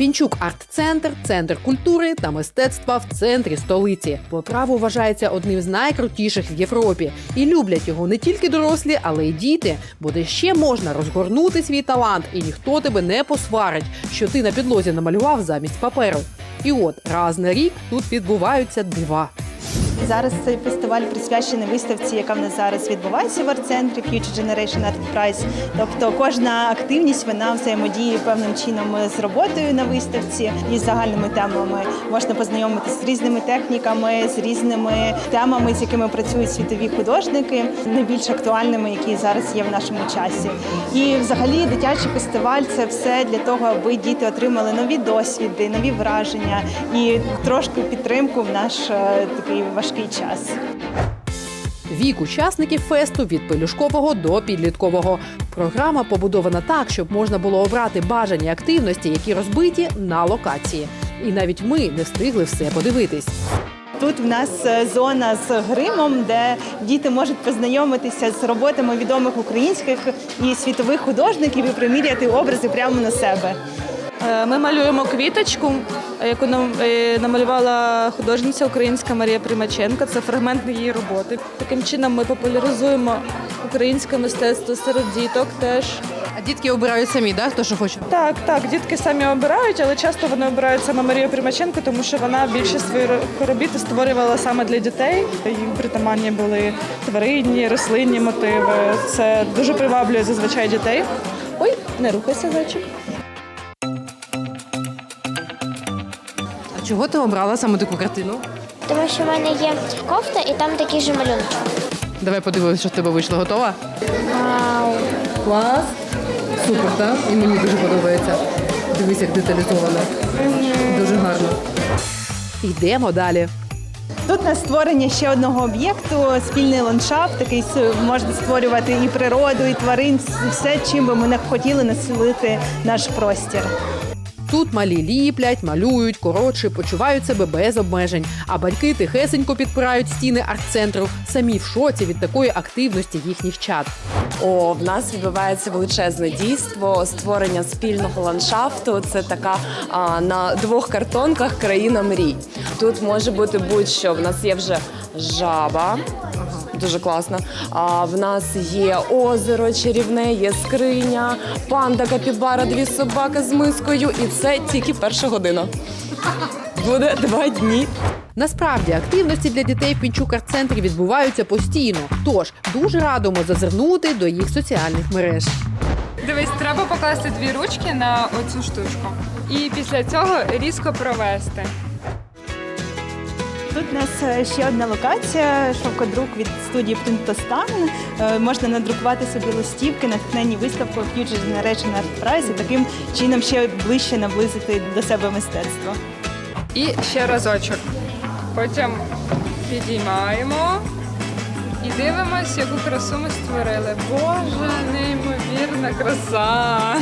Пінчук арт-центр, центр культури та мистецтва в центрі столиці. По праву вважається одним з найкрутіших в Європі. І люблять його не тільки дорослі, але й діти. Бо де ще можна розгорнути свій талант, і ніхто тебе не посварить, що ти на підлозі намалював замість паперу. І от раз на рік тут відбуваються дива. Зараз цей фестиваль присвячений виставці, яка в нас зараз відбувається в арт-центрі Future Generation Art Prize. Тобто кожна активність вона взаємодіє певним чином з роботою на виставці і з загальними темами. Можна познайомитися з різними техніками, з різними темами, з якими працюють світові художники, найбільш актуальними, які зараз є в нашому часі. І взагалі дитячий фестиваль це все для того, аби діти отримали нові досвіди, нові враження і трошки підтримку в наш е, такий важкий час. Вік учасників фесту від пелюшкового до підліткового. Програма побудована так, щоб можна було обрати бажані активності, які розбиті на локації. І навіть ми не встигли все подивитись. Тут в нас е, зона з гримом, де діти можуть познайомитися з роботами відомих українських і світових художників і приміряти образи прямо на себе. Е, Ми малюємо квіточку, яку нам е, намалювала художниця українська Марія Примаченко. Це фрагмент її роботи. Таким чином ми популяризуємо українське мистецтво серед діток теж. А дітки обирають самі, да? хто що хоче. Так, так, дітки самі обирають, але часто вони обирають саме Марію Примаченко, тому що вона більшість своїх робіт створювала саме для дітей. Їм притаманні були тваринні, рослинні мотиви. Це дуже приваблює зазвичай дітей. Ой, не рухайся, зайчик. Чого ти обрала саме таку картину? Тому що в мене є кофта і там такі ж малюнки. Давай подивимося, що в тебе вийшло. Готова? Вау! Клас. Супер, так? І мені дуже подобається. Дивись, як деталізовано. Дуже гарно. Йдемо далі. Тут на створення ще одного об'єкту спільний ландшафт, такий можна створювати і природу, і тварин, все, чим би ми не хотіли населити наш простір. Тут малі ліплять, малюють, коротше, почувають себе без обмежень. А батьки тихесенько підпирають стіни арт-центру, самі в шоці від такої активності їхніх чат. О, в нас відбувається величезне дійство створення спільного ландшафту. Це така а, на двох картонках країна мрій. Тут може бути будь-що. В нас є вже жаба. Дуже класно. А в нас є озеро чарівне, є скриня, панда, капібара, дві собаки з мискою. І це тільки перша година. Буде два дні. Насправді активності для дітей в Пінчук арт-центрі відбуваються постійно. Тож дуже радимо зазирнути до їх соціальних мереж. Дивись, треба покласти дві ручки на оцю штучку. І після цього різко провести. Тут у нас е, ще одна локація, шовкодрук від студії Принтостан. Е, Можна надрукувати собі листівки, натхнені виставкою Future Generation Art Prize і таким чином ще ближче наблизити до себе мистецтво. І ще разочок. Потім підіймаємо і дивимось, яку красу ми створили. Боже, неймовірна краса!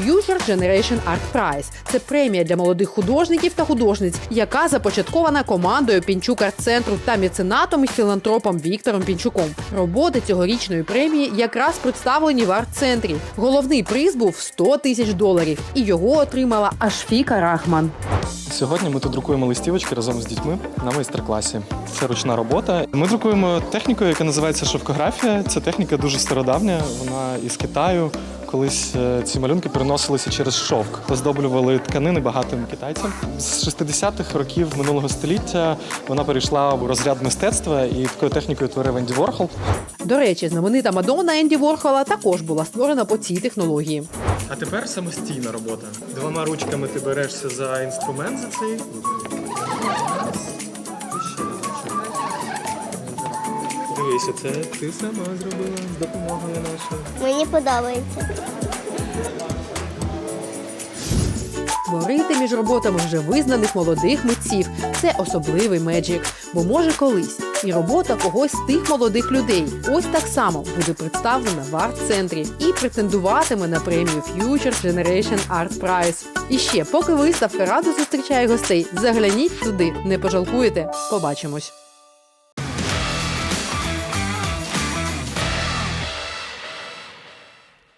Future Generation Art Prize – це премія для молодих художників та художниць, яка започаткована командою Пінчук арт-центру та меценатом і філантропом Віктором Пінчуком. Роботи цьогорічної премії якраз представлені в арт-центрі. Головний приз був 100 тисяч доларів, і його отримала Ашфіка Рахман. Сьогодні ми тут друкуємо листівочки разом з дітьми на майстер-класі. Це ручна робота. Ми друкуємо технікою, яка називається шовкографія. Це техніка дуже стародавня. Вона із Китаю. Колись е, ці малюнки переносилися через шовк, оздоблювали тканини багатим китайцям. З 60-х років минулого століття вона перейшла в розряд мистецтва і такою технікою творив Енді Ворхол. До речі, знаменита Мадонна Енді Ворхола також була створена по цій технології. А тепер самостійна робота. Двома ручками ти берешся за інструмент за цей. Дивися, це ти сама зробила з допомогою нашою. Мені подобається. Творити між роботами вже визнаних молодих митців це особливий меджик, бо може колись і робота когось з тих молодих людей ось так само буде представлена в арт-центрі і претендуватиме на премію Future Generation Art Prize. І ще, поки виставка радо зустрічає гостей, загляніть туди, не пожалкуєте. Побачимось.